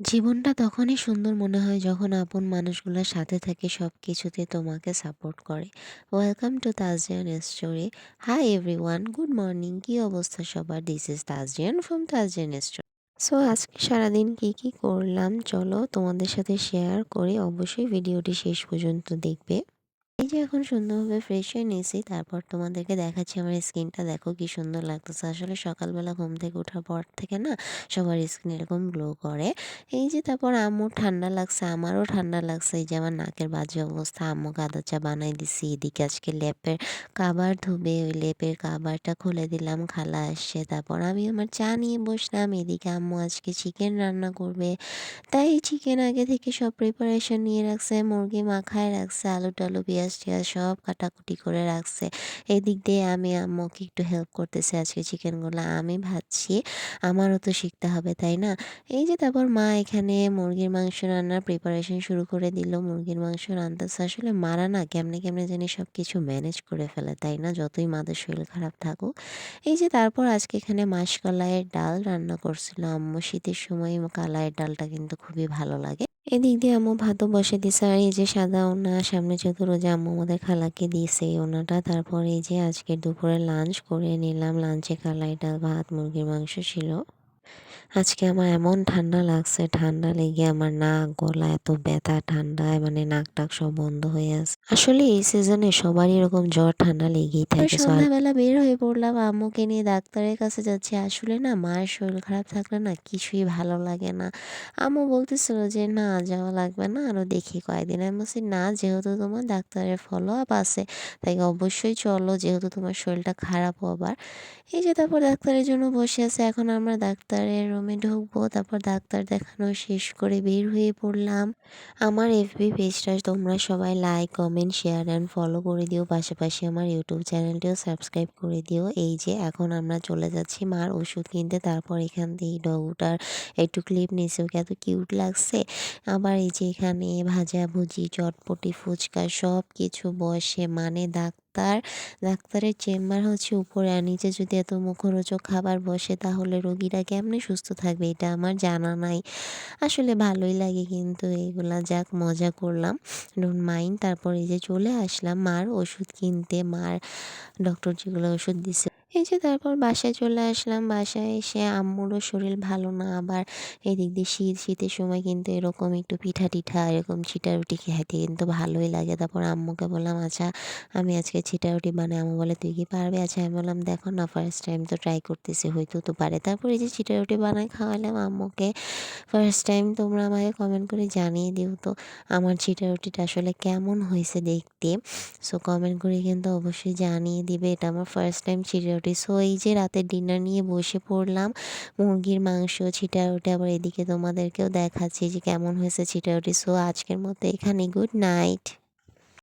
জীবনটা তখনই সুন্দর মনে হয় যখন আপন মানুষগুলোর সাথে থাকে সব কিছুতে তোমাকে সাপোর্ট করে। Welcome to Tajian story hi everyone good morning কি অবস্থা সবার? দিস ইজ তাজিয়ান ফ্রম তাজিয়ান স্টোরি সো আজকে সারাদিন কি কি করলাম? চলো তোমাদের সাথে শেয়ার করে অবশ্যই ভিডিওটি শেষ পর্যন্ত দেখবে। এই যে এখন সুন্দরভাবে ফ্রেশ হয়ে নিয়েছি, তারপর তোমাদেরকে দেখাচ্ছি আমার স্কিনটা। দেখো কি সুন্দর লাগতেছে। আসলে সকালবেলা ঘুম থেকে ওঠার পর থেকে না সবার স্কিন এরকম গ্লো করে। এই যে তারপর আম্মুর ঠান্ডা লাগছে, আমারও ঠান্ডা লাগছে। এই যে আমার নাকের বাজে অবস্থা, আম্মু কাদা চা বানাই দিছি। এদিকে আজকে লেপের কাবার ধুবে, ওই লেপের কাবারটা খুলে দিলাম, খালা আসছে। তারপর আমি আমার চা নিয়ে বসলাম, এদিকে আম্মু আজকে চিকেন রান্না করবে। তাই চিকেন আগে থেকে সব প্রিপারেশন নিয়ে রাখছে, মুরগি মাখায় রাখছে আলু টালু পেঁয়াজ টিয়াজ সব কাটাকুটি করে রাখছে। এদিক দিয়ে আমি আম্মুকে একটু হেল্প করতেছি আজকে চিকেনগুলো আমি ভাবছি, আমারও তো শিখতে হবে, তাই না? এই যে তারপর মা এখানে মুরগির মাংস রান্নার প্রিপারেশন শুরু করে দিল। মুরগির মাংস রান্নাতে আসলে মারা না কেমনে কেমনে জানি সব কিছু ম্যানেজ করে ফেলে, তাই না? যতই মাদের শরীর খারাপ থাকুক। এই যে তারপর আজকে এখানে মাসকলাইয়ের ডাল রান্না করছিল আম্মু। শীতের সময় কালাইয়ের ডালটা কিন্তু খুবই ভালো লাগে। এদিক দিয়ে আম্মু ভাতও বসে দিছে। আর এই যে সাদা ওনা সামনে যেহেতু রোজা আম্মু আমাদের খালাকে দিয়েছে ওনাটা তারপর এই যে আজকে দুপুরে লাঞ্চ করে নিলাম। লাঞ্চে খালা এটা ভাত, মুরগির মাংস ছিল। আজকে আমার এমন ঠান্ডা লাগছে ঠান্ডা লেগে আমার নাক গলা এত ব্যথা ঠান্ডায় মানে নাক টাক সব বন্ধ হয়ে আছে। আসলে এই সিজনে সবারই এরকম জ্বর ঠান্ডা লেগেই থাকে সন্ধ্যাবেলা বের হয়ে পড়লাম আম্মুকে নিয়ে ডাক্তারের কাছে যাচ্ছি। আসলে না মায়ের শরীর খারাপ থাকলে না কিছুই ভালো লাগে না। আম্মু বলতেছিল যে না যাওয়া লাগবে না আরও দেখি কয়েকদিন আমি বলছি না যেহেতু তোমার ডাক্তারের ফলো আপ আছে তাই অবশ্যই চলো যেহেতু তোমার শরীরটা খারাপ হবার। এই যে তারপর ডাক্তারের জন্য বসে আছে এখন আমরা ডাক্তারের রুমে ঢুকবো, তারপর ডাক্তার দেখানো শেষ করে বের হয়ে পড়লাম। আমার এফবি পেজটা তোমরা সবাই like comment share and follow করে দিও। পাশাপাশি আমার ইউটিউব চ্যানেলটিও সাবস্ক্রাইব করে দিও। এই যে, এখন আমরা চলে যাচ্ছি মার ওষুধ কিনতে। তারপর এখান থেকে ডগুটার একটু ক্লিপ নিয়েছে। ওকে এত কিউট লাগছে। আবার এই যে এখানে ভাজা ভুজি চটপটি, ফুচকা সব কিছু বসে। মানে ডাক্তার ডাক্তারের চেম্বার হচ্ছে উপরে আর নিচে যদি এত মুখরোচক খাবার বসে তাহলে রোগীরা কেমনে সুস্থ থাকবে এটা আমার জানা নাই। আসলে ভালোই লাগে কিন্তু এগুলা যাক, মজা করলাম। ডোন্ট মাইন্ড তারপর এই যে চলে আসলাম মার ওষুধ কিনতে। মার ডক্টর যেগুলো ওষুধ দিছে। এই যে তারপর বাসায় চলে আসলাম। বাসায় এসে আম্মুরও শরীর ভালো না। আবার এদিক দিয়ে শীত, শীতের সময় কিন্তু এরকম একটু পিঠা টিঠা, এরকম ছিটা রুটি খেতে কিন্তু ভালোই লাগে। তারপর আম্মুকে বললাম আচ্ছা আমি আজকে ছিটা রুটি বানাই আম্মু বলে, তুই কি পারবে? আচ্ছা আমি বললাম, দেখো না ফার্স্ট টাইম তো ট্রাই করতেছি, হয়তো তো পারে। তারপর এই যে ছিটা রুটি বানাই খাওয়ালাম আম্মুকে। ফার্স্ট টাইম তোমরা আমাকে কমেন্ট করে জানিয়ে দিও তো, আমার ছিটা রুটিটা আসলে কেমন হয়েছে দেখতে। সো কমেন্ট করে কিন্তু অবশ্যই জানিয়ে দিবে। এটা আমার ফার্স্ট টাইম ছিটা রুটি সো এই যে রাতের ডিনার নিয়ে বসে পড়লাম, মুরগির মাংস, ছিটা ওঠে আবার এদিকে তোমাদেরকেও দেখাচ্ছি যে কেমন হয়েছে ছিটা ওঠে সো আজকের মতো এখানে গুড নাইট